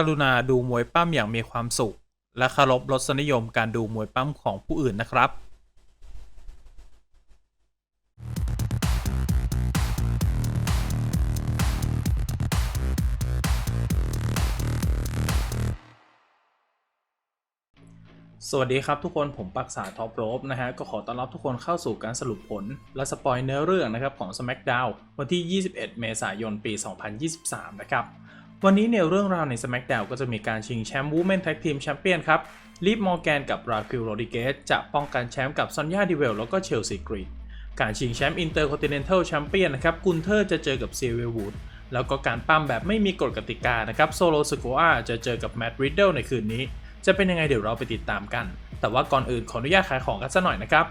กรุณาดูมวยปั้มอย่างมีความสุข และเคารพรสนิยมการดูมวยปั้มของผู้อื่นนะครับสวัสดีครับทุกคนผมปักษาท็อปโรบนะฮะ ก็ขอต้อนรับทุกคนเข้าสู่การสรุปผล และสปอยเนื้อเรื่องนะครับของ SmackDown วันที่ 21 เมษายนปี 2023 นะครับ วันนี้เนี่ยเรื่องราวใน SmackDown ก็จะมีการชิงแชมป์ Women Tag Team Champion ครับลิฟมอร์แกนกับราคิลโรดิเกสจะป้องกันแชมป์กับซอนยาดิเวลแล้วก็เชลซีกรีนการชิงแชมป์ Intercontinental Champion นะครับกุนเทอร์จะเจอกับเซเววูดแล้วก็การปั้มแบบไม่มีกฎกติกานะครับโซโลสโกอาจะเจอกับแมตต์ริดเดิลในคืนนี้ จะเป็นยังไงเดี๋ยวเราไปติดตามกัน แต่ว่าก่อนอื่นขออนุญาตขายของกันสักหน่อยนะครับ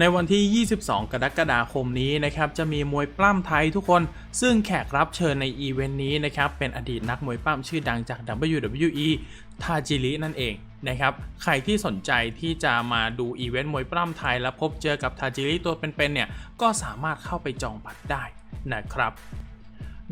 ในวันที่ 22 กรกฎาคมนี้นะครับจะมีมวยปล้ำไทยทุกคน ซึ่งแขกรับเชิญในอีเวนต์นี้นะครับเป็นอดีตนักมวยปล้ำชื่อดังจาก WWE ทาจิรินั่นเองนะครับ ใครที่สนใจที่จะมาดูอีเวนต์มวยปล้ำไทย และพบเจอกับทาจิริตัวเป็นๆเนี่ยก็สามารถเข้าไปจองบัตรได้นะครับ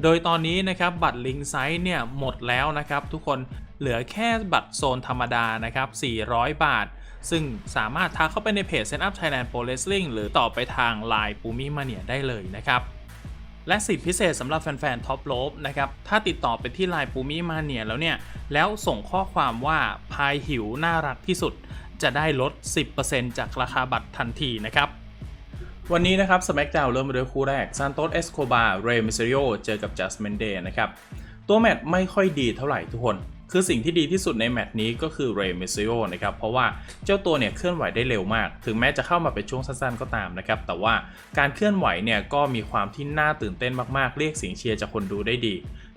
โดยตอนนี้นะครับบัตรลิงไซส์เนี่ยหมดแล้วนะครับทุกคนเหลือแค่บัตรโซนธรรมดานะครับ 400 บาท ซึ่งสามารถทักเข้าไปในเพจ Set Up Thailand Pro Wrestling หรือต่อไปทาง Line ปูมิมาเนียได้เลยนะครับ และสิทธิพิเศษสำหรับแฟนๆท็อปโลบนะครับ ถ้าติดต่อไปที่ Line ปูมิมาเนียแล้วเนี่ย แล้วส่งข้อความว่าพายหิวน่ารักที่สุด จะได้ลด 10%จากราคาบัตรทันทีนะครับวันนี้นะครับ SmackDown เริ่มมาด้วยคู่แรกซานโตสเอสโคบาเรมิเซริโอเจอกับจัส m มนเดย์นะครับ ตัวแมตช์ไม่ค่อยดีเท่าไหร่ทุกคน คือสิ่งที่ดีที่สุดในแมตช์นี้ก็คือเรมิเซ r ริโอนะครับ เพราะว่าเจ้าตัวเนี่ยเคลื่อนไหวได้เร็วมาก ถึงแม้จะเข้ามาเป็นช่วงสั้นๆก็ตามนะครับ แต่ว่าการเคลื่อนไหวเนี่ยก็มีความที่น่าตื่นเต้นมากๆ เรียกเสียงเชียร์จากคนดูได้ดี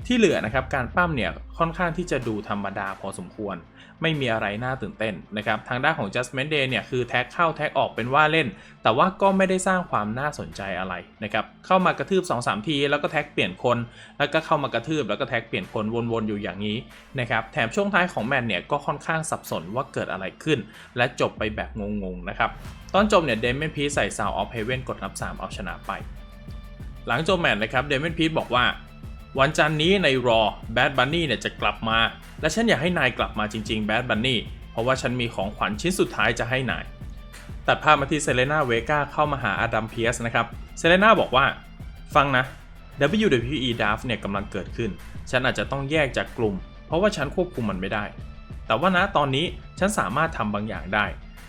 ที่เหลือนะครับการปั้มเนี่ยค่อนข้างที่จะดูธรรมดาพอสมควร ไม่มีอะไรน่าตื่นเต้นนะครับทางด้านของ Judgment Day เนี่ยคือแท็กเข้าแท็กออกเป็นว่าเล่น แต่ว่าก็ไม่ได้สร้างความน่าสนใจอะไรนะครับเข้ามากระทืบ 2-3 ที แล้วก็แท็กเปลี่ยนคน แล้วก็เข้ามากระทืบแล้วก็แท็กเปลี่ยนคนวนๆอยู่อย่างนี้นะครับแถมช่วงท้ายของแมตช์เนี่ยก็ค่อนข้างสับสนว่าเกิดอะไรขึ้น และจบไปแบบงงๆนะครับตอนจบเนี่ยเดมเมนพีใส่ Sound of Heaven กดนับ 3 เอาชนะไป หลังจบแมตช์นะครับเดมเมนพีบอกว่า วันจันนี้ในรอแบดบันนี่เนี่ยจะกลับมา และฉันอยากให้นายกลับมาจริงๆแบดบันนี่เพราะว่าฉันมีของขวัญชิ้นสุดท้ายจะให้นายตัดภาพมาที่เซเลนาเวกาเข้ามาหาอดัมเพียสนะครับเซเลนาบอกว่า ฟังนะ WWE Draft เนี่ยกำลังเกิดขึ้น ฉันอาจจะต้องแยกจากกลุ่ม เพราะว่าฉันควบคุมมันไม่ได้ แต่ว่านะตอนนี้ฉันสามารถทำบางอย่างได้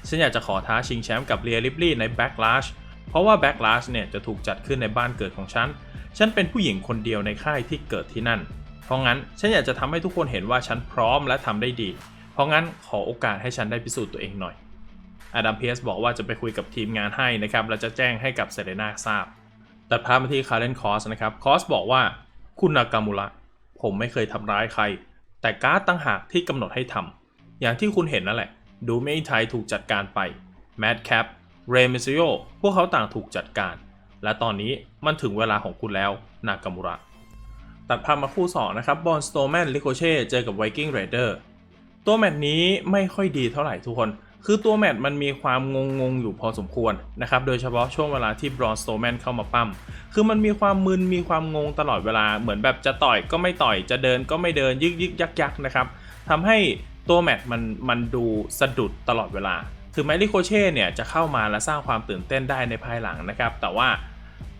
ฉันอยากจะขอท้าชิงแชมป์กับเรียลิปลี่ใน Backlash เพราะว่า Backlash เนี่ยจะถูกจัดขึ้นในบ้านเกิดของฉัน ฉันเป็นผู้หญิงคนเดียวในค่ายที่เกิดที่นั่น เพราะงั้นฉันอยากจะทำให้ทุกคนเห็นว่าฉันพร้อมและทำได้ดี เพราะงั้นขอโอกาสให้ฉันได้พิสูจน์ตัวเองหน่อยอดัมเพียสบอกว่าจะไปคุยกับทีมงานให้นะครับและจะแจ้งให้กับเซเรนาทราบตัดภาพมาที่คาร์เรนคอสนะครับ คอสบอกว่าคุณนากามูระผมไม่เคยทำร้ายใคร แต่การ์ดตั้งหากที่กำหนดให้ทำอย่างที่คุณเห็นนั่นแหละ ดูเมย์ไทยถูกจัดการไปแมดแคป เรมิซิโอพวกเขาต่างถูกจัดการ และตอนนี้มันถึงเวลาของคุณแล้ว นากามูระ ตัดภาพมาคู่ 2 นะครับ บอลสโตแมนลิโคเช่เจอกับไวกิ้งเรเดอร์ ตัวแมตช์นี้ไม่ค่อยดีเท่าไหร่ทุกคน คือตัวแมตช์มันมีความงงงอยู่พอสมควรนะครับ โดยเฉพาะช่วงเวลาที่บรอนสโตแมนเข้ามาปั้ม คือมันมีความมึนมีความงงตลอดเวลา เหมือนแบบจะต่อยก็ไม่ต่อย จะเดินก็ไม่เดิน ยึกยึกยักยักนะครับทำให้ตัวแมตช์มันมันดูสะดุดตลอดเวลา ถึงแม้ลิโคเช่เนี่ยจะเข้ามาและสร้างความตื่นเต้นได้ในภายหลังนะครับ แต่ว่า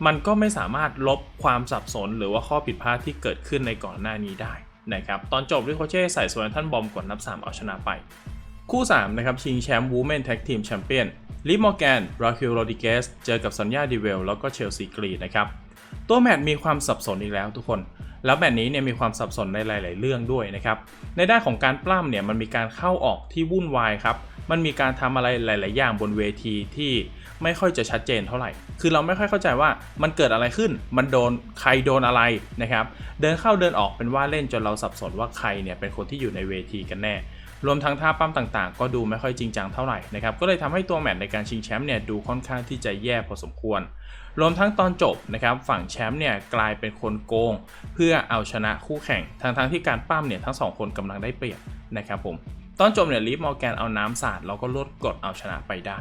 มันก็ไม่สามารถลบความสับสน หรือว่าข้อผิดพลาดที่เกิดขึ้นในก่อนหน้านี้ได้นะครับตอนจบลิโคเช่ใส่สวนท่านบอมกดนับ 3 เอาชนะไป คู่3นะครับชิงแชมป์ Women Tag Team Champion ลิมอร์แกนราคิลโรดิเกสเจอกับซันยาดิเวลแล้วก็เชลซีกรีนนะครับตัวแมตช์มีความสับสนอีกแล้วทุกคนแล้วแมตช์นี้เนี่ยมีความสับสนในหลาย ๆ เรื่องด้วยนะครับ ในด้านของการปล้ำเนี่ยมันมีการเข้าออกที่วุ่นวายครับ มันมีการทำอะไรหลาย ๆ อย่างบนเวทีที่ไม่ค่อยจะชัดเจนเท่าไหร่ คือเราไม่ค่อยเข้าใจว่ามันเกิดอะไรขึ้น มันโดนใครโดนอะไรนะครับ เดินเข้าเดินออกเป็นว่าเล่นจนเราสับสนว่าใครเนี่ยเป็นคนที่อยู่ในเวทีกันแน่ รวมทั้งท่าปั้มต่างๆ ก็ดูไม่ค่อยจริงจังเท่าไหร่นะครับ ก็เลยทำให้ตัวแมตช์ในการชิงแชมป์เนี่ยดูค่อนข้างที่จะแย่พอสมควร รวมทั้งตอนจบนะครับฝั่งแชมป์เนี่ยกลายเป็นคนโกง เพื่อเอาชนะคู่แข่ง ทั้งๆที่การปั้มเนี่ยทั้งสองคนกำลังได้เปรียบนะครับผม ตอนจบเนี่ยลิฟมอร์แกนเอาน้ำสาดแล้วก็ลดกดเอาชนะไปได้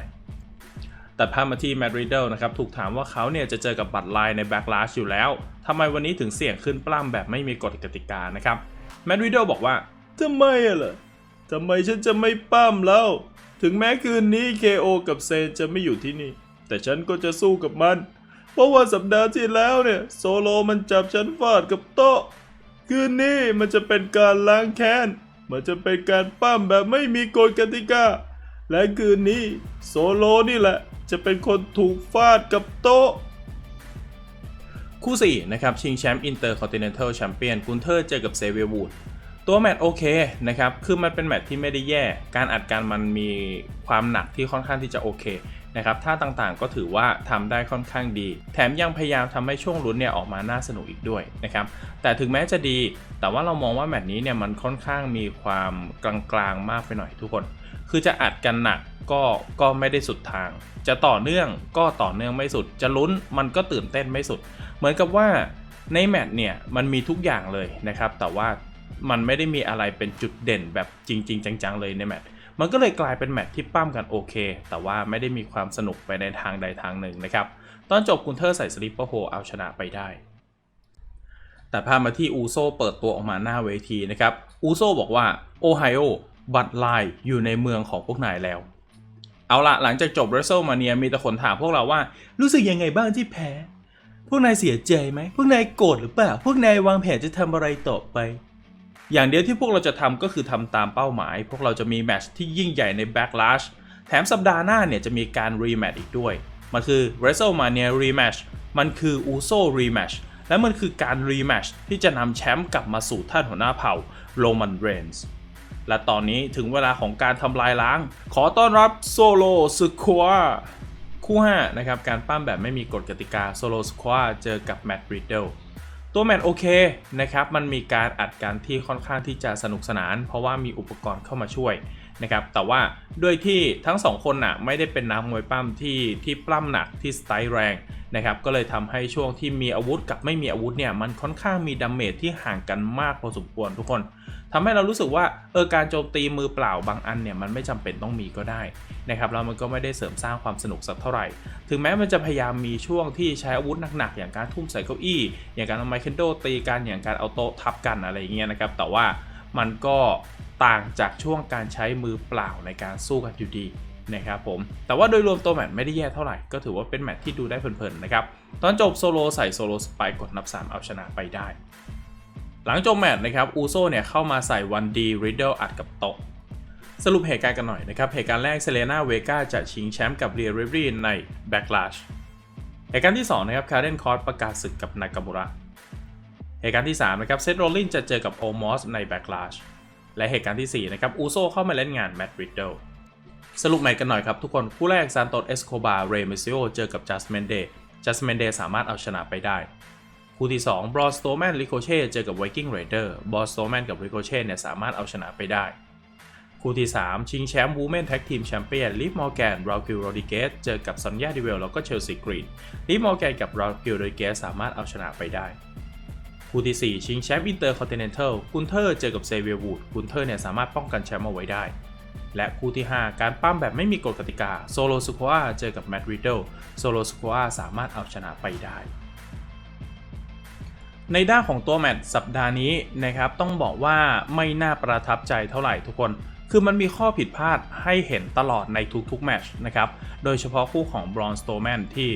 ตัดภาพมาที่แมดริดเดลนะครับถูกถามว่าเขาเนี่ยจะเจอกับบัตรไลน์ในแบ็กลาชอยู่แล้วทำไมวันนี้ถึงเสี่ยงขึ้นปล้ำแบบไม่มีกฎกติกานะครับแมดริดเดลบอกว่าทำไมอะล่ะทำไมฉันจะไม่ปั้มแล้ว ถึงแม้คืนนี้ KO กับเซนจะไม่อยู่ที่นี่ แต่ฉันก็จะสู้กับมัน เพราะว่าสัปดาห์ที่แล้วเนี่ย โซโลมันจับฉันฟาดกับโต๊ะ คืนนี้มันจะเป็นการล้างแค้น มันจะเป็นการปั้มแบบไม่มีกฎกติกา และคืนนี้โซโลนี่แหละ จะเป็นคนถูกฟาดกับโต๊ะ คู่ 4 นะครับ ชิงแชมป์อินเตอร์คอนติเนนทัลแชมเปี้ยนกุนเทอร์เจอกับเซเวียวูดตัวแมตช์โอเคนะครับ คือมันเป็นแมตช์ที่ไม่ได้แย่ การอัดการมันมีความหนักที่ค่อนข้างที่จะโอเค นะครับท่าต่างๆก็ถือว่าทำได้ค่อนข้างดี แถมยังพยายามทำให้ช่วงลุ้นเนี่ยออกมาน่าสนุกอีกด้วยนะครับแต่ถึงแม้จะดี แต่ว่าเรามองว่าแมตช์นี้เนี่ยมันค่อนข้างมีความกลางๆมากไปหน่อยทุกคน คือจะอัดกันหนักก็ก็ไม่ได้สุดทาง จะต่อเนื่องก็ต่อเนื่องไม่สุด จะลุ้นมันก็ตื่นเต้นไม่สุด เหมือนกับว่าในแมตช์เนี่ยมันมีทุกอย่างเลยนะครับแต่ว่ามันไม่ได้มีอะไรเป็นจุดเด่นแบบจริง ๆ จังๆเลยในแมตช์ มันก็เลยกลายเป็นแมตช์ที่ปั้มกันโอเค แต่ว่าไม่ได้มีความสนุกไปในทางใดทางหนึ่งนะครับ ตอนจบกุนเทอร์ใส่สลิปเปอร์โฮเอาชนะไปได้ แต่พามาที่อูโซเปิดตัวออกมาหน้าเวทีนะครับ อูโซบอกว่าโอไฮโอบัตไลอยู่ในเมืองของพวกนายแล้ว เอาละหลังจากจบ w r e s t l e m a n i a มีแต่คนถามพวกเราว่ารู้สึกยังไงบ้างที่แพ้ พวกนายเสียใจไหม พวกนายโกรธหรือเปล่า พวกนายวางแผนจะทำอะไรต่อไป อย่างเดียวที่พวกเราจะทำก็คือทำตามเป้าหมาย พวกเราจะมีแมตช์ที่ยิ่งใหญ่ใน Backlash แถมสัปดาห์หน้าเนี่ยจะมีการรีแมตช์อีกด้วย มันคือ WrestleMania Rematch มันคือ Uso Rematch และมันคือการรีแมชที่จะนำแชมป์กลับมาสู่ท่านหัวหน้าเผ่า Roman Reigns และตอนนี้ถึงเวลาของการทำลายล้าง ขอต้อนรับโซโลสควอคู่5นะครับ การปั้มแบบไม่มีกฎกติกาโซโลสควอเจอกับแมตต์ริดเดิล ตัวแมทโอเคนะครับ มันมีการอัดการที่ค่อนข้างที่จะสนุกสนาน เพราะว่ามีอุปกรณ์เข้ามาช่วยนะครับ แต่ว่าด้วยที่ทั้งสองคนน่ะไม่ได้เป็นนักมวยปั้มที่ที่ปล้ำหนักที่สไตล์แรง นะครับก็เลยทำให้ช่วงที่มีอาวุธกับไม่มีอาวุธเนี่ยมันค่อนข้างมีดาเมจที่ห่างกันมากพอสมควรทุกคนทำให้เรารู้สึกว่าเออการโจมตีมือเปล่าบางอันเนี่ยมันไม่จำเป็นต้องมีก็ได้นะครับแล้วมันก็ไม่ได้เสริมสร้างความสนุกสักเท่าไหร่ ถึงแม้มันจะพยายามมีช่วงที่ใช้อาวุธหนักๆอย่างการทุ่มใส่เก้าอี้ อย่างการเอาไมเคิลโดตีกันอย่างการเอาโต๊ะทับกันอะไรเงี้ยนะครับแต่ว่ามันก็ต่างจากช่วงการใช้มือเปล่าในการสู้กันอยู่ดี นะครับผม แต่ว่าโดยรวมตัวแมตช์ไม่ได้แย่เท่าไหร่ ก็ถือว่าเป็นแมตช์ที่ดูได้เพลินๆนะครับ ตอนจบโซโลใส่โซโลสไปกดนับ 3 เอาชนะไปได้ หลังจบแมตช์นะครับอูโซเนี่ยเข้ามาใส่วันดีริดเดิลอัดกับโต๊ะสรุปเหตุการณ์กันหน่อยนะครับ เหตุการณ์แรกเซเลนาเวกาจะชิงแชมป์กับเรียริรีใน Backlash เหตุการณ์ที่ 2 นะครับคาร์เดนคอร์สประกาศศึกกับนากามูระ เหตุการณ์ที่ 3 นะครับเซธโรลลินจะเจอกับโอมอสใน Backlash และเหตุการณ์ที่ 4 นะครับอูโซเข้ามาเล่นงานแมตต์ริดเดิล สรุปแมตช์กันหน่อยครับทุกคน คู่แรกซานโตสเอสโคบาเรมิซิโอเจอกับจัสเมนเดย์จัสเมนเดย์สามารถเอาชนะไปได้ คู่ที่2บรอสโตแมนริโคเช่เจอกับไวกิ้งเรเดอร์บรอสโตแมนกับริโคเช่เนี่ยสามารถเอาชนะไปได้ คู่ที่ 3 ชิงแชมป์วูแมนแท็กทีมแชมเปี้ยนลิฟมอร์แกนราคิลโรดิเกสเจอกับซอนยาดิเวลแล้วก็เชลซีกรีนลิฟมอร์แกนกับราคิลโรดิเกสสามารถเอาชนะไปได้คู่ที่ 4 ชิงแชมป์อินเตอร์คอนติเนนทัลกุนเทอร์เจอกับเซเวียวูดกุนเทอร์เนี่ยสามารถป้องกันแชมป์เอาไว้ได้ และคู่ที่ 5 การปั้มแบบไม่มีกฎกติกาโซโลสุควาเจอกับแมตต์ริดเดิลโซโลสุควาสามารถเอาชนะไปได้ ในด้านของตัวแมตช์สัปดาห์นี้นะครับต้องบอกว่าไม่น่าประทับใจเท่าไหร่ทุกคนคือมันมีข้อผิดพลาดให้เห็นตลอดในทุกๆแมตช์นะครับ โดยเฉพาะคู่ของบรอนสโตแมนที่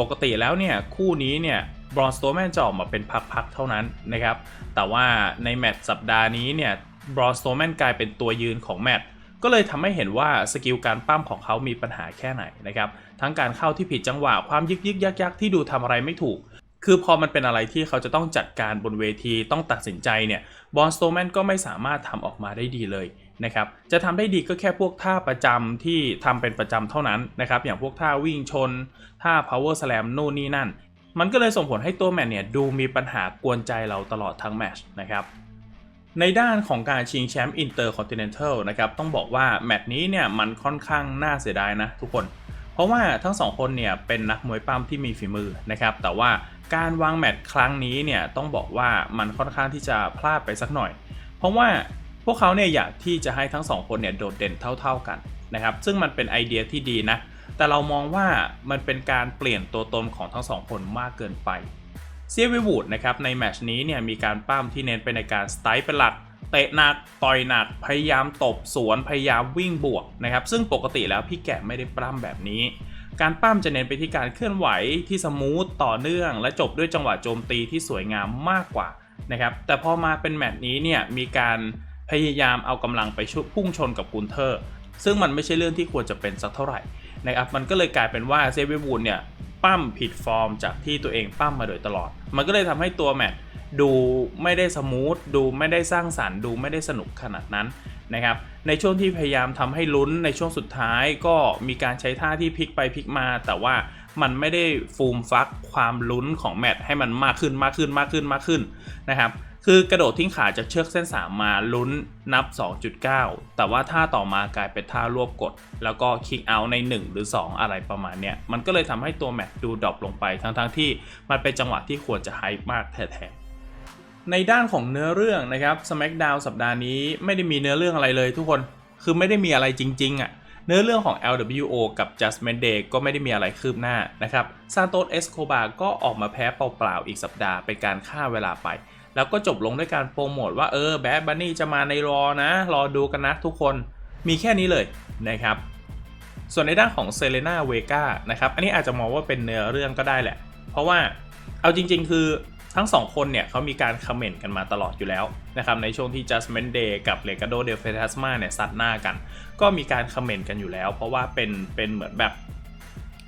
ปกติแล้วเนี่ยคู่นี้เนี่ยบรอนสโตแมนจะออกมาเป็นพักๆเท่านั้นนะครับ แต่ว่าในแมตช์สัปดาห์นี้เนี่ยบรอนสโตแมนกลายเป็นตัวยืนของแมตช์ ก็เลยทำให้เห็นว่าสกิลการปั้มของเขามีปัญหาแค่ไหนนะครับ ทั้งการเข้าที่ผิดจังหวะ ความยึกยึกยักยักที่ดูทำอะไรไม่ถูก คือพอมันเป็นอะไรที่เขาจะต้องจัดการบนเวทีต้องตัดสินใจเนี่ยบอลสโตแมนก็ไม่สามารถทำออกมาได้ดีเลยนะครับ จะทำได้ดีก็แค่พวกท่าประจำที่ทำเป็นประจำเท่านั้นนะครับ อย่างพวกท่าวิ่งชน ท่า power slam นู่นนี่นั่น มันก็เลยส่งผลให้ตัวแมตช์เนี่ยดูมีปัญหากวนใจเราตลอดทั้งแมชนะครับ ในด้านของการชิงแชมป์อินเตอร์คอนติเนนทัลนะครับต้องบอกว่าแมตช์นี้เนี่ยมันค่อนข้างน่าเสียดายนะทุกคน เพราะว่าทั้งสองคนเนี่ยเป็นนักมวยปั้มที่มีฝีมือนะครับแต่ว่าการวางแมตช์ครั้งนี้เนี่ยต้องบอกว่ามันค่อนข้างที่จะพลาดไปสักหน่อย เพราะว่าพวกเขาเนี่ยอยากที่จะให้ทั้งสองคนเนี่ยโดดเด่นเท่า ๆกันนะครับซึ่งมันเป็นไอเดียที่ดีนะแต่เรามองว่ามันเป็นการเปลี่ยนตัวตนของทั้งสองคนมากเกินไป เซียวิวูดนะครับในแมชนี้เนี่ยมีการปั้มที่เน้นไปในการสไตล์เป็นหลักเตะหนักต่อยหนักพยายามตบสวนพยายามวิ่งบวกนะครับซึ่งปกติแล้วพี่แกะไม่ได้ปล้ำแบบนี้ การปั้มจะเน้นไปที่การเคลื่อนไหวที่สมูทต่อเนื่อง และจบด้วยจังหวะโจมตีที่สวยงามมากกว่านะครับแต่พอมาเป็นแมตช์นี้เนี่ยมีการพยายามเอากำลังไปชุพุ่งชนกับกุนเทอร์ ซึ่งมันไม่ใช่เรื่องที่ควรจะเป็นสักเท่าไหร่นะครับมันก็เลยกลายเป็นว่าเซเวียบูลเนี่ย ปั้มผิดฟอร์มจากที่ตัวเองปั้มมาโดยตลอด มันก็เลยทำให้ตัวแมตช์ดูไม่ได้สมูทดูไม่ได้สร้างสรรค์ ดูไม่ได้สนุกขนาดนั้นนะครับในช่วงที่พยายามทำให้ลุ้นในช่วงสุดท้ายก็มีการใช้ท่าที่พลิกไปพลิกมา แต่ว่ามันไม่ได้ฟูมฟักความลุ้นของแมตช์ให้มันมากขึ้นมากขึ้นมากขึ้นมากขึ้นนะครับ คือกระโดดทิ้งขาจากเชือกเส้น 3 มาลุ้นนับ 2.9 แต่ว่าท่าต่อมากลายเป็นท่ารวบกด แล้วก็คิกเอาใน 1 หรือ 2 อะไรประมาณเนี้ยมันก็เลยทำให้ตัวแมตช์ดูดรอปลงไปทั้งๆทที่มันเป็นจังหวะที่ควรจะไฮมากแท้ๆในด้านของเนื้อเรื่องนะครับ SmackDown สัปดาห์นี้ไม่ได้มีเนื้อเรื่องอะไรเลยทุกคน คือไม่ได้มีอะไรจริงๆอะ่ะ เนื้อเรื่องของ LWO กับ Judgment Day ก็ไม่ได้มีอะไรคืบหน้านะครับซานโตสเอสโคบาก็ออกมาแพ้เปล่าๆอีกสัปดาห์เป็นการฆ่าเวลาไป แล้วก็จบลงด้วยการโปรโมทว่าเออแบดบันนี่จะมาในรอนะ รอดูกันนะทุกคนมีแค่นี้เลยนะครับ ส่วนในด้านของเซเลนาเวกานะครับอันนี้อาจจะมองว่าเป็นเนื้อเรื่องก็ได้แหละ เพราะว่าเอาจริง ๆ คือทั้งสองคนเนี่ยเขามีการคอมเมนต์กันมาตลอดอยู่แล้วนะครับในช่วงที่ Judgment Day กับ Legado del Fantasma เนี่ยซัดหน้ากัน ก็มีการคอมเมนต์กันอยู่แล้ว เพราะว่าเป็นเป็นเหมือนแบบ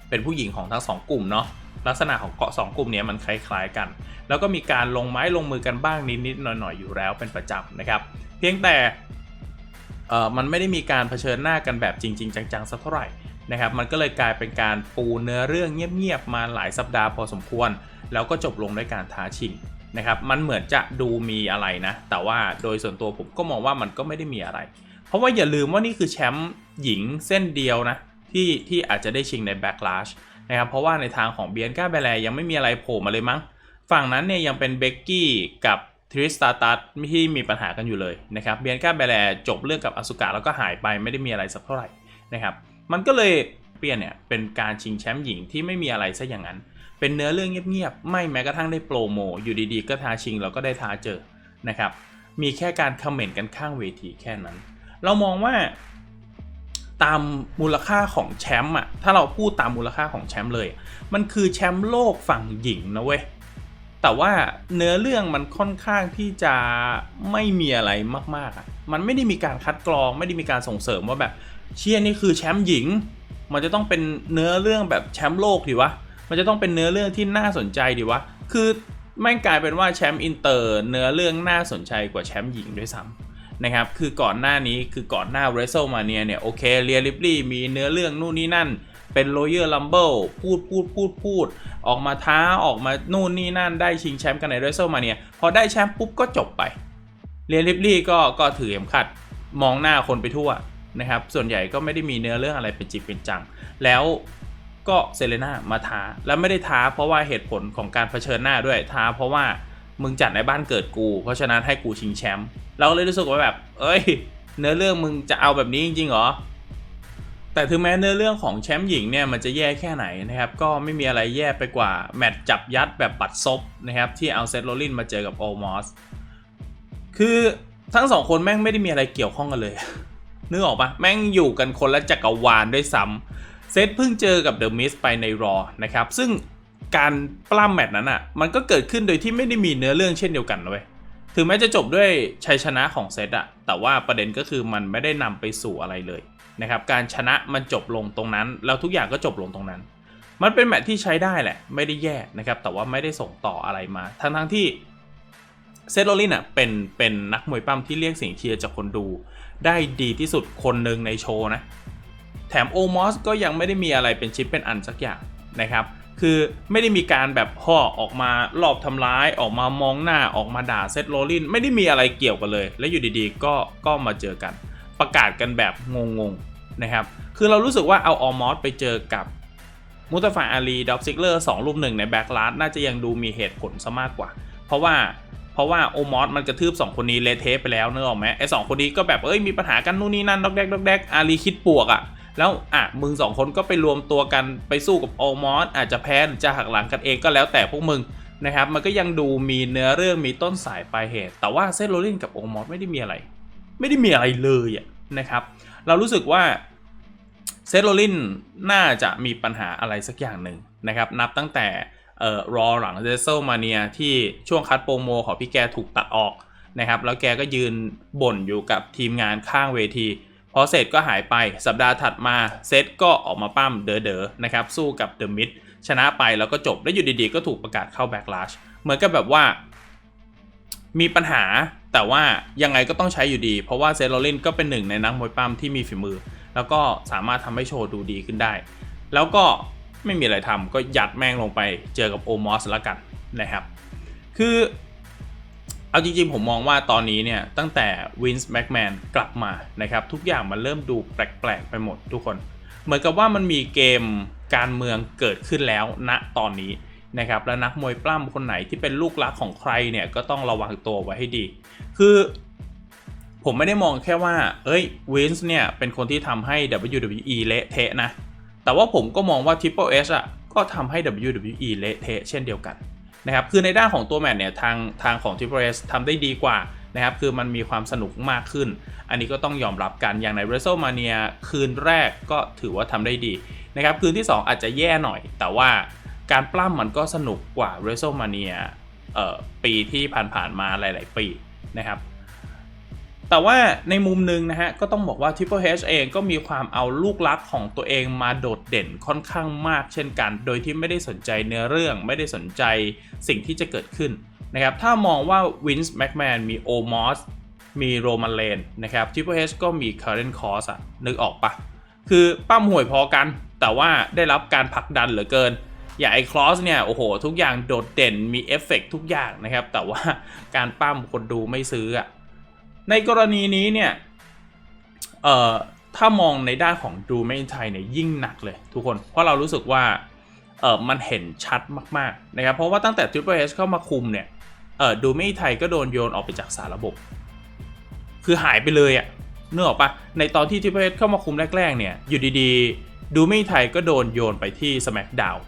เป็นผู้หญิงของทั้งสองกลุ่มเนาะ ลักษณะของเกาะสองกลุ่มนี้มันคล้ายๆกัน แล้วก็มีการลงไม้ลงมือกันบ้างนิดๆหน่อยๆอยู่แล้วเป็นประจำนะครับ เพียงแต่เออมันไม่ได้มีการเผชิญหน้ากันแบบจริง ๆ จังๆสักเท่าไหร่นะครับ มันก็เลยกลายเป็นการปูเนื้อเรื่องเงียบๆมาหลายสัปดาห์พอสมควร แล้วก็จบลงด้วยการท้าชิงนะครับ มันเหมือนจะดูมีอะไรนะ แต่ว่าโดยส่วนตัวผมก็มองว่ามันก็ไม่ได้มีอะไร เพราะว่าอย่าลืมว่านี่คือแชมป์หญิงเส้นเดียวนะที่ที่อาจจะได้ชิงใน Backlash นะครับเพราะว่าในทางของเบียนก้าแบแลยังไม่มีอะไรโผล่มาเลยมั้ง ฝั่งนั้นเนี่ยยังเป็นเบกกี้กับทริสตาตัสที่มีปัญหากันอยู่เลยนะครับเบียนก้าแบแลจบเรื่องกับอสุกะแล้วก็หายไปไม่ได้มีอะไรสักเท่าไหร่นะครับมันก็เลยเปลี่ยนเนี่ยเป็นการชิงแชมป์หญิงที่ไม่มีอะไรซะอย่างนั้น เป็นเนื้อเรื่องเงียบๆไม่แม้กระทั่งได้โปรโมอยู่ดีๆ ก็ท้าชิงแล้วก็ได้ท้าเจอนะครับมีแค่การคอมเมนต์กันข้างเวทีแค่นั้น เรามองว่า ตามมูลค่าของแชมป์อะ ถ้าเราพูดตามมูลค่าของแชมป์เลย มันคือแชมป์โลกฝั่งหญิงนะเว้ย แต่ว่าเนื้อเรื่องมันค่อนข้างที่จะไม่มีอะไรมากๆอะ มันไม่ได้มีการคัดกรอง ไม่ได้มีการส่งเสริมว่าแบบเชียนี่คือแชมป์หญิง มันจะต้องเป็นเนื้อเรื่องแบบแชมป์โลกดิวะ มันจะต้องเป็นเนื้อเรื่องที่น่าสนใจดิวะ คือแม่งกลายเป็นว่าแชมป์อินเตอร์ เนื้อเรื่องน่าสนใจกว่าแชมป์หญิงด้วยซ้ำ นะครับ คือก่อนหน้านี้คือก่อนหน้า w r e s t l e m a n i a เนี่ยโอเคเรียลิปลี่มีเนื้อเรื่องนู่นนี่นั่น เป็น Royal Rumble พูดพูดพูดพูด ออกมาท้าออกมานู่นนี่นั่นได้ชิงแชมป์กันใน w r e s t l e m a n i a พอได้แชมป์ปุ๊บก็จบไปเรียลิปลี่ก็ก็ถือเข็มขัดมองหน้าคนไปทั่วนะครับส่วนใหญ่ก็ไม่ได้มีเนื้อเรื่องอะไรเป็นจริงเป็นจัง แล้วก็เซเลน่ามาท้าแล้วไม่ได้ท้าเพราะว่าเหตุผลของการเผชิญหน้าด้วยท้าเพราะว่ามึงจัดในบ้านเกิดกู เพราะฉะนั้นให้กูชิงแชมป์ เราเลยรู้สึกว่าแบบ เอ้ย เนื้อเรื่องมึงจะเอาแบบนี้จริงๆเหรอ แต่ถึงแม้เนื้อเรื่องของแชมป์หญิงเนี่ยมันจะแย่แค่ไหนนะครับ ก็ไม่มีอะไรแย่ไปกว่า แมตช์จับยัดแบบปัดซบนะครับ ที่เอาเซตโรลินมาเจอกับโอมอส คือทั้งสองคนแม่งไม่ได้มีอะไรเกี่ยวข้องกันเลยนึกออกปะแม่งอยู่กันคนละจักรวาลด้วยซ้ำเซตเพิ่งเจอกับเดอะมิสไปในรอนะครับ ซึ่งการปล้ำแมตช์นั้นอะ มันก็เกิดขึ้นโดยที่ไม่ได้มีเนื้อเรื่องเช่นเดียวกันเลย ถึงแม้จะจบด้วยชัยชนะของเซตอะแต่ว่าประเด็นก็คือมันไม่ได้นำไปสู่อะไรเลยนะครับการชนะมันจบลงตรงนั้น แล้วทุกอย่างก็จบลงตรงนั้น มันเป็นแมตช์ที่ใช้ได้แหละ ไม่ได้แย่นะครับแต่ว่าไม่ได้ส่งต่ออะไรมาทั้งทั้งๆที่เซตโรลินอะเป็นเป็นนักมวยปั้มที่เรียกเสียงเชียร์จากคนดู ได้ดีที่สุดคนหนึ่งในโชว์นะแถมโอมอสก็ยังไม่ได้มีอะไรเป็นชิ้นเป็นอันสักอย่างนะครับ คือไม่ได้มีการแบบห่อออกมาหลอบทำร้ายออกมามองหน้าออกมาด่าเซตโรลินไม่ได้มีอะไรเกี่ยวกันเลย และอยู่ดีๆ ก็ก็มาเจอกัน ประกาศกันแบบงงๆนะครับ คือเรารู้สึกว่าเอาออมอสไปเจอกับมุตฟาอาลีดอฟซิกเลอร์สองรูปหนึ่งในแบ็กลาสน่าจะยังดูมีเหตุผลซะมากกว่า เพราะว่าเพราะว่าโอมอสมันกระทืบ 2 คนนี้เลเทปไปแล้วเนอะออไหมไอ้สคนนี้ก็แบบเอ้ยมีปัญหากันนู่นนี่นั่นดอกแดกดอกแดกอารีคิดปวกอะ่ะ แล้วอะมึงสองคนก็ไปรวมตัวกันไปสู้กับโอมอสอาจจะแพ้จะหักหลังกันเองก็แล้วแต่พวกมึงนะครับ มันก็ยังดูมีเนื้อเรื่องมีต้นสายปลายเหตุ แต่ว่าเซตโรลินกับโอมอสไม่ได้มีอะไร ไม่ได้มีอะไรเลยอะนะครับ เรารู้สึกว่าเซตโรลินน่าจะมีปัญหาอะไรสักอย่างหนึ่งนะครับ นับตั้งแต่เอ่อรอหลังเ e เซลมาเนียที่ช่วงคัดโปรโมของพี่แกถูกตัดออกนะครับ แล้วแกก็ยืนบ่นอยู่กับทีมงานข้างเวที พอเสร็จก็หายไปสัปดาห์ถัดมาเซตก็ออกมาปั้มเด๋อๆนะครับสู้กับเดอะมิดชนะไปแล้วก็จบแล้วอยู่ดีๆ ก็ถูกประกาศเข้าแบ็กลาชเหมือนกับแบบว่า มีปัญหาแต่ว่ายังไงก็ต้องใช้อยู่ดี เพราะว่าเซโรลินก็เป็นหนึ่งในนักมวยปั้มที่มีฝีมือ แล้วก็สามารถทำให้โชว์ดูดีขึ้นได้ แล้วก็ไม่มีอะไรทำก็ยัดแม่งลงไปเจอกับโอมอสล้วกันนะครับ คือ เอาจริงๆ ผมมองว่าตอนนี้เนี่ย ตั้งแต่วินส์แม็กแมนกลับมานะครับ ทุกอย่างมันเริ่มดูแปลกๆ ไปหมดทุกคน เหมือนกับว่ามันมีเกมการเมืองเกิดขึ้นแล้วณตอนนี้นะครับและนักมวยปล้ำคนไหนที่เป็นลูกรักของใครเนี่ยก็ต้องระวังตัวไว้ให้ดี คือผมไม่ได้มองแค่ว่า เอ้ยวินส์เนี่ยเป็นคนที่ทำให้ WWE เละเทะนะ แต่ว่าผมก็มองว่า Triple H อะก็ทำให้ WWE เละเทะเช่นเดียวกัน นะครับคือในด้านของตัวแมทเนี่ยทางทางของ Triple S ทำได้ดีกว่านะครับคือมันมีความสนุกมากขึ้น อันนี้ก็ต้องยอมรับกันอย่างใน WrestleMania คืนแรกก็ถือว่าทำได้ดีนะครับคืนที่ 2 อาจจะแย่หน่อย แต่ว่าการปล้ำมันก็สนุกกว่า WrestleMania เอ่อปีที่ผ่านๆมาหลาย ๆ ปีนะครับ แต่ว่าในมุมหนึ่งนะฮะก็ต้องบอกว่า Triple H เองก็มีความเอาลูกรักของตัวเองมาโดดเด่นค่อนข้างมากเช่นกัน โดยที่ไม่ได้สนใจเนื้อเรื่องไม่ได้สนใจสิ่งที่จะเกิดขึ้นนะครับถ้ามองว่า Vince McMahon มี o m o s มี Roman Reigns นะครับ Triple H ก็มี Karen Cross อะนึกออกปะคือปั้มห่วยพอกัน แต่ว่าได้รับการผลักดันเหลือเกิน อย่างไอ้คลอสเนี่ย โอ้โห ทุกอย่างโดดเด่นมีเอฟเฟกทุกอย่างนะครับ แต่ว่าการปั้มคนดูไม่ซื้ออะ ในกรณีนี้เนี่ยเอ่อถ้ามองในด้านของดูไม่ไทยเนี่ยยิ่งหนักเลยทุกคน เพราะเรารู้สึกว่าเออมันเห็นชัดมากๆนะครับ เพราะว่าตั้งแต่ Triple H เข้ามาคุมเนี่ยเออดูไม่ไทยก็โดนโยนออกไปจากสารระบบ คือหายไปเลยอะนึกออกปะในตอนที่ Triple H เข้ามาคุมแรกๆเนี่ยอยู่ดีๆ ดูไม่ไทยก็โดนโยนไปที่ SmackDown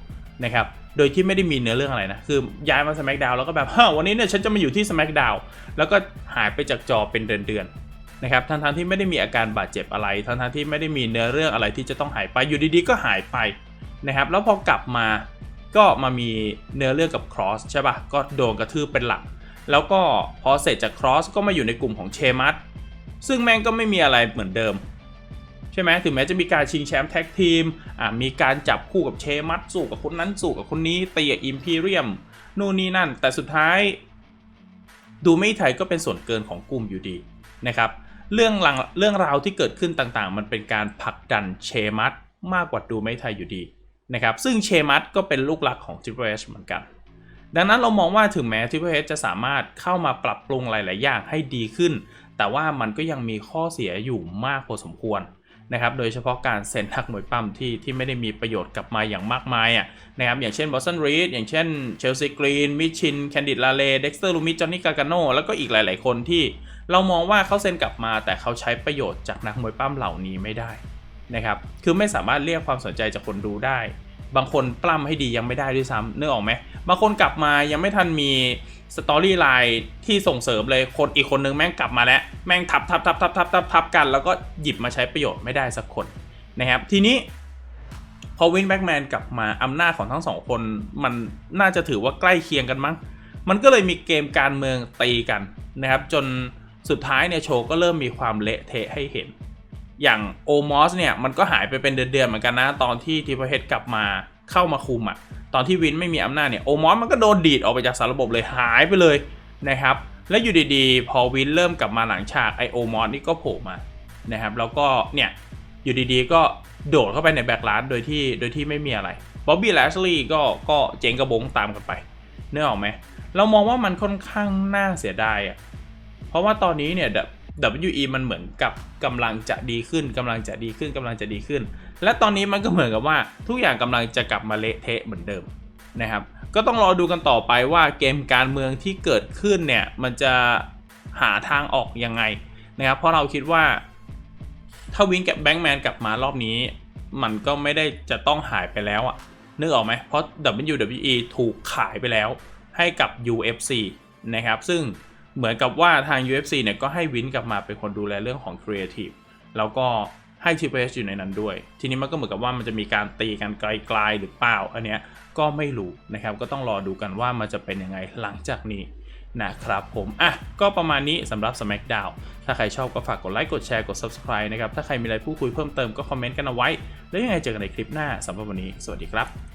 นะครับ โดยที่ไม่ได้มีเนื้อเรื่องอะไรนะ คือย้ายมา SmackDown แล้วก็แบบเฮ้วันนี้เนี่ยฉันจะมาอยู่ที่ SmackDown แล้วก็หายไปจากจอเป็นเดือนๆนะครับทั้งๆที่ไม่ได้มีอาการบาดเจ็บอะไรทั้งๆที่ไม่ได้มีเนื้อเรื่องอะไรที่จะต้องหายไปอยู่ดีๆก็หายไปนะครับแล้วพอกลับมาก็มามีเนื้อเรื่องกับ Cross ใช่ปะ่ะก็โดนกระทืบเป็นหลัก แล้วก็พอเสร็จจาก Cross ก็มาอยู่ในกลุ่มของเชมัสซึ่งแม่งก็ไม่มีอะไรเหมือนเดิม ใช่ไหมถึงแม้จะมีการชิงแชมป์แท็กทีมมีการจับคู่กับเชมัตสู้กับคนนั้นสู้กับคนนี้ตีกับอิมพีเรียมนู่นนี่นั่น แต่สุดท้าย ดูไม่ไทยก็เป็นส่วนเกินของกลุ่มอยู่ดีนะครับเรื่องราวเรื่องราวที่เกิดขึ้นต่างๆ มันเป็นการผลักดันเชมัตมากกว่าดูไม่ไทยอยู่ดีนะครับซึ่งเชมัตก็เป็นลูกหลักของ Triple H เหมือนกัน ดังนั้นเรามองว่าถึงแม้ Triple H จะสามารถเข้ามาปรับปรุงหลาย ๆ อย่างให้ดีขึ้น แต่ว่ามันก็ยังมีข้อเสียอยู่มากพอสมควร นะครับโดยเฉพาะการเซ็นนักมวยปั้มที่ที่ไม่ได้มีประโยชน์กลับมาอย่างมากมายอะนะครับอย่างเช่นบอสตันรีดอย่างเช่นเชลซีกรีนมิชินแคนดิดลาเลเด็กสเตอร์ลูมิจอนนี่กากาโนแล้วก็อีกหลาย ๆ คนที่เรามองว่าเขาเซ็นกลับมา แต่เขาใช้ประโยชน์จากนักมวยปั้มเหล่านี้ไม่ได้นะครับคือไม่สามารถเรียกความสนใจจากคนดูได้ บางคนปล้ำให้ดียังไม่ได้ด้วยซ้ำนึกออกไหมบางคนกลับมายังไม่ทันมีสตอรี่ไลน์ที่ส่งเสริมเลยคนอีกคนนึงแม่งกลับมาแล้ว แม่งทับทับทับทับทับทับทับกัน แล้วก็หยิบมาใช้ประโยชน์ไม่ได้สักคนนะครับ ทีนี้พอวินแบ็กแมนกลับมาอำนาจของทั้งสองคนมันน่าจะถือว่าใกล้เคียงกันมั้ง มันก็เลยมีเกมการเมืองตีกันนะครับ จนสุดท้ายเนี่ยโชว์ก็เริ่มมีความเละเทะให้เห็น อย่างโอมอสเนี่ยมันก็หายไปเป็นเดือนๆเหมือนกันนะ ตอนที่ทีพเฮดกลับมาเข้ามาคุมอะ่ะตอนที่วินไม่มีอำนาจเนี่ยโอมอสมันก็โดนดีดออกไปจากสารระบบเลยหายไปเลยนะครับและอยู่ดีๆ พอวินเริ่มกลับมาหลังฉากไอโอมอสนี่ก็โผล่มานะครับแล้วก็เนี่ยอยู่ดีๆ ก็โดดเข้าไปในแบ็กลาสโดยที่โดยที่ไม่มีอะไรบ๊อบบี้แลชลีย์ก็ก็เจงกระบงตามกันไปเนื้อออกไหมเรามองว่ามันค่อนข้างน่าเสียดายอะเพราะว่าตอนนี้เนี่ย WE มันเหมือนกับกำลังจะดีขึ้นกำลังจะดีขึ้นกำลังจะดีขึ้น และตอนนี้มันก็เหมือนกับว่าทุกอย่างกำลังจะกลับมาเละเทะเหมือนเดิมนะครับ ก็ต้องรอดูกันต่อไปว่าเกมการเมืองที่เกิดขึ้นเนี่ยมันจะหาทางออกยังไงนะครับ เพราะเราคิดว่า ถ้าวินกับแบงค์แมนกลับมารอบนี้ มันก็ไม่ได้จะต้องหายไปแล้วอะนึกออกไหมเพราะ WWE ถูกขายไปแล้วให้กับ UFC นะครับ ซึ่ง เหมือนกับว่าทาง UFC เนี่ยก็ให้วินกลับมาเป็นคนดูแลเรื่องของ Creative แล้วก็ให้ Triple H อยู่ในนั้นด้วย ทีนี้มันก็เหมือนกับว่ามันจะมีการตีกันไกลๆหรือเปล่า อันเนี้ยก็ไม่รู้นะครับ ก็ต้องรอดูกันว่ามันจะเป็นยังไงหลังจากนี้นะครับผม อะ ก็ประมาณนี้สำหรับ SmackDown ถ้าใครชอบก็ฝากกดไลค์ กดแชร์ กด Subscribe นะครับ ถ้าใครมีอะไรพูดคุยเพิ่มเติมก็คอมเมนต์กันเอาไว้ แล้วยังไงเจอกันในคลิปหน้าสำหรับวันนี้ สวัสดีครับ